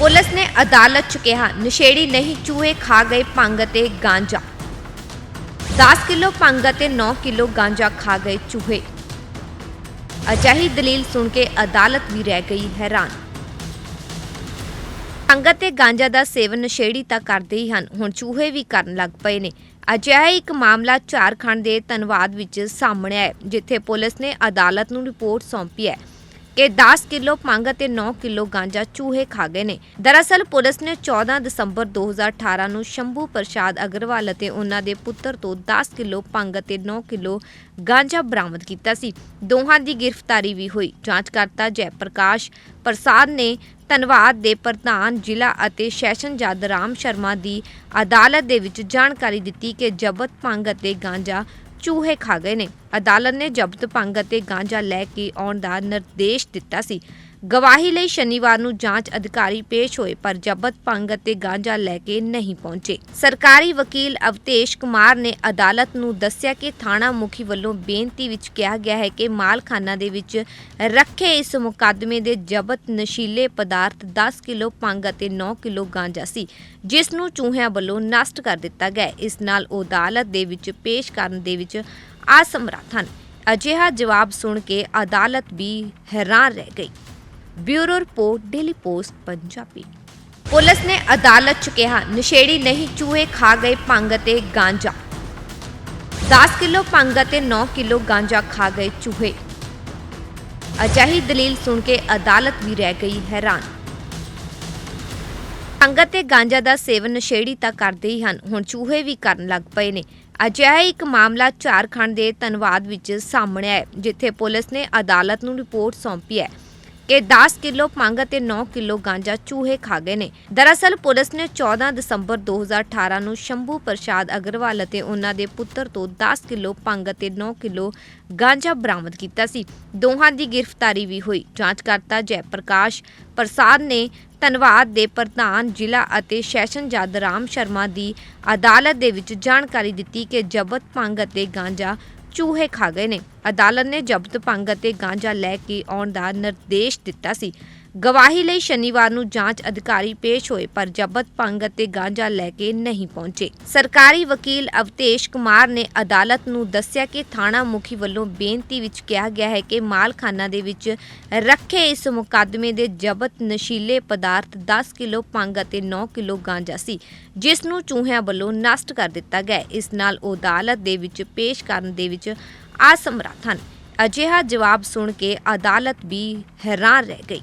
Police ਨੇ ਅਦਾਲਤ 'ਚ ਕਿਹਾ, ਨਸ਼ੇੜੀ ਨਹੀਂ, ਚੂਹੇ ਖਾ ਗਏ ਭੰਗ ਅਤੇ ਗਾਂਜਾ। 10 ਕਿਲੋ ਭੰਗ ਅਤੇ 9 ਕਿਲੋ ਗਾਂਜਾ ਖਾ ਗਏ ਚੂਹੇ। ਅਜਿਹੀ ਦਲੀਲ ਸੁਣ ਕੇ ਅਦਾਲਤ ਵੀ ਰਹਿ ਗਈ ਹੈਰਾਨ। ਭੰਗ ਅਤੇ ਗਾਂਜਾ ਦਾ ਸੇਵਨ ਨਸ਼ੇੜੀ ਤਾਂ ਕਰਦੇ ਹੀ ਹਨ, ਹੁਣ ਚੂਹੇ ਵੀ ਕਰਨ ਲੱਗ ਪਏ ਨੇ। ਅਜਿਹਾ ਇੱਕ ਮਾਮਲਾ ਝਾਰਖੰਡ ਦੇ ਧਨਵਾਦ ਵਿੱਚ ਸਾਹਮਣੇ ਆਇਆ, ਜਿੱਥੇ ਪੁਲਿਸ ਨੇ ਅਦਾਲਤ ਨੂੰ ਰਿਪੋਰਟ ਸੌਂਪੀ ਹੈ। ਕਿ 10 ਕਿਲੋ ਭੰਗ ਅਤੇ 9 ਕਿਲੋ ਗਾਂਜਾ ਚੂਹੇ ਖਾ ਗਏ ਨੇ। ਦਰਅਸਲ ਪੁਲਿਸ ਨੇ 14 ਦਸੰਬਰ 2018 ਨੂੰ ਸ਼ੰਭੂ ਪ੍ਰਸ਼ਾਦ ਅਗਰਵਾਲ ਅਤੇ ਉਹਨਾਂ ਦੇ ਪੁੱਤਰ ਤੋਂ 10 ਕਿਲੋ ਭੰਗ ਅਤੇ 9 ਕਿਲੋ ਗਾਂਜਾ ਬਰਾਮਦ ਕੀਤਾ ਸੀ। ਦੋਹਾਂ ਦੀ ਗ੍ਰਿਫਤਾਰੀ ਵੀ ਹੋਈ। ਜਾਂਚਕਰਤਾ ਜੈ ਪ੍ਰਕਾਸ਼ ਪ੍ਰਸਾਦ ਨੇ ਧੰਨਵਾਦ ਦੇ ਪ੍ਰਧਾਨ, ਜ਼ਿਲ੍ਹਾ ਅਤੇ ਸੈਸ਼ਨ ਜੱਜ ਰਾਮ ਸ਼ਰਮਾ ਦੀ ਅਦਾਲਤ ਦੇ ਵਿੱਚ ਜਾਣਕਾਰੀ ਦਿੱਤੀ ਕਿ ਜ਼ਬਤ ਭੰਗ ਅਤੇ ਗਾਂਜਾ ਚੂਹੇ ਖਾ ਗਏ ਨੇ। ਅਦਾਲਤ ਨੇ ਜ਼ਬਤ ਭੰਗ ਅਤੇ ਗਾਂਜਾ ਲੈ ਕੇ ਆਉਣ ਦਾ ਨਿਰਦੇਸ਼ ਦਿੱਤਾ ਸੀ। ਗਵਾਹੀ ਲਈ ਸ਼ਨੀਵਾਰ ਨੂੰ ਜਾਂਚ ਅਧਿਕਾਰੀ ਪੇਸ਼ ਹੋਏ, ਪਰ ਜ਼ਬਤ ਭੰਗ ਅਤੇ ਗਾਂਜਾ ਲੈ ਕੇ ਨਹੀਂ ਪਹੁੰਚੇ। ਸਰਕਾਰੀ ਵਕੀਲ ਅਵਤੇਸ਼ ਕੁਮਾਰ ਨੇ ਅਦਾਲਤ ਨੂੰ ਦੱਸਿਆ ਕਿ ਥਾਣਾ ਮੁਖੀ ਵੱਲੋਂ ਬੇਨਤੀ ਵਿੱਚ ਕਿਹਾ ਗਿਆ ਹੈ ਕਿ ਮਾਲਖਾਨਾ ਦੇ ਵਿੱਚ ਰੱਖੇ ਇਸ ਮੁਕੱਦਮੇ ਦੇ ਜ਼ਬਤ ਨਸ਼ੀਲੇ ਪਦਾਰਥ 10 ਕਿਲੋ ਭੰਗ ਅਤੇ 9 ਕਿਲੋ ਗਾਂਜਾ ਸੀ, ਜਿਸ ਨੂੰ ਚੂਹਿਆਂ ਵੱਲੋਂ ਨਸ਼ਟ ਕਰ ਦਿੱਤਾ ਗਿਆ ਇਸ ਨਾਲ ਉਹ ਅਦਾਲਤ ਦੇ ਵਿੱਚ ਪੇਸ਼ ਕਰਨ ਦੇ ਵਿੱਚ ਅਸਮਰੱਥ ਹਨ। ਅਜਿਹਾ ਜਵਾਬ ਸੁਣ ਕੇ ਅਦਾਲਤ ਵੀ ਹੈਰਾਨ ਰਹਿ ਗਈ। Bureau report Daily Post Punjabi. Police ਨੇ ਅਦਾਲਤ 'ਚ ਕਿਹਾ ਨਸ਼ੇੜੀ ਨਹੀਂ ਚੂਹੇ ਖਾ ਗਏ ਭੰਗ ਅਤੇ ਗਾਂਜਾ। 10 ਕਿਲੋ ਭੰਗ ਅਤੇ 9 ਕਿਲੋ ਗਾਂਜਾ ਖਾ ਗਏ ਚੂਹੇ। ਅਜਿਹੀ ਦਲੀਲ ਸੁਣ ਕੇ ਅਦਾਲਤ ਵੀ ਰਹਿ ਗਈ ਹੈਰਾਨ। ਭੰਗ ਅਤੇ ਗਾਂਜਾ ਦਾ ਸੇਵਨ ਨਸ਼ੇੜੀ ਤਾਂ ਕਰਦੇ ਹੀ ਹਨ ਹੁਣ ਚੂਹੇ ਵੀ ਕਰਨ ਲੱਗ ਪਏ ਨੇ। ਅਜਿਹਾ ਇੱਕ ਮਾਮਲਾ ਝਾਰਖੰਡ ਦੇ ਧਨਵਾਦ ਵਿੱਚ ਸਾਹਮਣੇ ਆਇਆ ਹੈ, ਜਿੱਥੇ ਪੁਲਿਸ ਨੇ ਅਦਾਲਤ ਨੂੰ ਰਿਪੋਰਟ ਸੌਂਪੀ ਹੈ। ਕਿ 10 ਕਿਲੋ ਭੰਗ ਅਤੇ 9 ਕਿਲੋ ਗਾਂਜਾ ਚੂਹੇ ਖਾ ਗਏ ਨੇ। ਦਰਅਸਲ ਪੁਲਿਸ ਨੇ 14 ਦਸੰਬਰ 2018 ਨੂੰ ਸ਼ੰਭੂ ਪ੍ਰਸ਼ਾਦ ਅਗਰਵਾਲ ਅਤੇ ਉਹਨਾਂ ਦੇ ਪੁੱਤਰ ਤੋਂ 10 ਕਿਲੋ ਭੰਗ ਅਤੇ 9 ਕਿਲੋ ਗਾਂਜਾ ਬਰਾਮਦ ਕੀਤਾ ਸੀ। ਦੋਹਾਂ ਦੀ ਗ੍ਰਿਫਤਾਰੀ ਵੀ ਹੋਈ। ਜਾਂਚਕਰਤਾ ਜੈ ਪ੍ਰਕਾਸ਼ ਪ੍ਰਸਾਦ ਨੇ ਧੰਨਵਾਦ ਦੇ ਪ੍ਰਧਾਨ, ਜ਼ਿਲ੍ਹਾ ਅਤੇ ਸੈਸ਼ਨ ਜੱਜ ਰਾਮ ਸ਼ਰਮਾ ਦੀ ਅਦਾਲਤ ਦੇ ਵਿੱਚ ਜਾਣਕਾਰੀ ਦਿੱਤੀ ਕਿ ਜ਼ਬਤ ਭੰਗ ਅਤੇ ਗਾਂਜਾ ਚੂਹੇ ਖਾ ਗਏ ਨੇ। ਅਦਾਲਤ ਨੇ ਜ਼ਬਤ ਭੰਗ ਅਤੇ ਗਾਂਜਾ ਲੈ ਕੇ ਆਉਣ ਦਾ ਨਿਰਦੇਸ਼ ਦਿੱਤਾ ਸੀ। ਗਵਾਹੀ ਲਈ ਸ਼ਨੀਵਾਰ ਨੂੰ ਜਾਂਚ ਅਧਿਕਾਰੀ ਪੇਸ਼ ਹੋਏ, ਪਰ ਜ਼ਬਤ ਭੰਗ ਅਤੇ ਗਾਂਜਾ ਲੈ ਕੇ ਨਹੀਂ ਪਹੁੰਚੇ। ਸਰਕਾਰੀ ਵਕੀਲ ਅਵਤੇਸ਼ ਕੁਮਾਰ ਨੇ ਅਦਾਲਤ ਨੂੰ ਦੱਸਿਆ ਕਿ ਥਾਣਾ ਮੁਖੀ ਵੱਲੋਂ ਬੇਨਤੀ ਵਿੱਚ ਕਿਹਾ ਗਿਆ ਹੈ ਕਿ ਮਾਲਖਾਨਾ ਦੇ ਵਿੱਚ ਰੱਖੇ ਇਸ ਮੁਕੱਦਮੇ ਦੇ ਜ਼ਬਤ ਨਸ਼ੀਲੇ ਪਦਾਰਥ 10 ਕਿਲੋ ਭੰਗ ਅਤੇ 9 ਕਿਲੋ ਗਾਂਜਾ ਸੀ, ਜਿਸ ਨੂੰ ਚੂਹਿਆਂ ਵੱਲੋਂ ਨਸ਼ਟ ਕਰ ਦਿੱਤਾ ਗਿਆ। ਇਸ ਨਾਲ ਉਹ ਅਦਾਲਤ ਦੇ ਵਿੱਚ ਪੇਸ਼ ਕਰਨ ਦੇ ਵਿੱਚ ਅਸਮਰੱਥ ਹਨ। ਅਜਿਹਾ ਜਵਾਬ ਸੁਣ ਕੇ ਅਦਾਲਤ ਵੀ ਹੈਰਾਨ ਰਹਿ ਗਈ।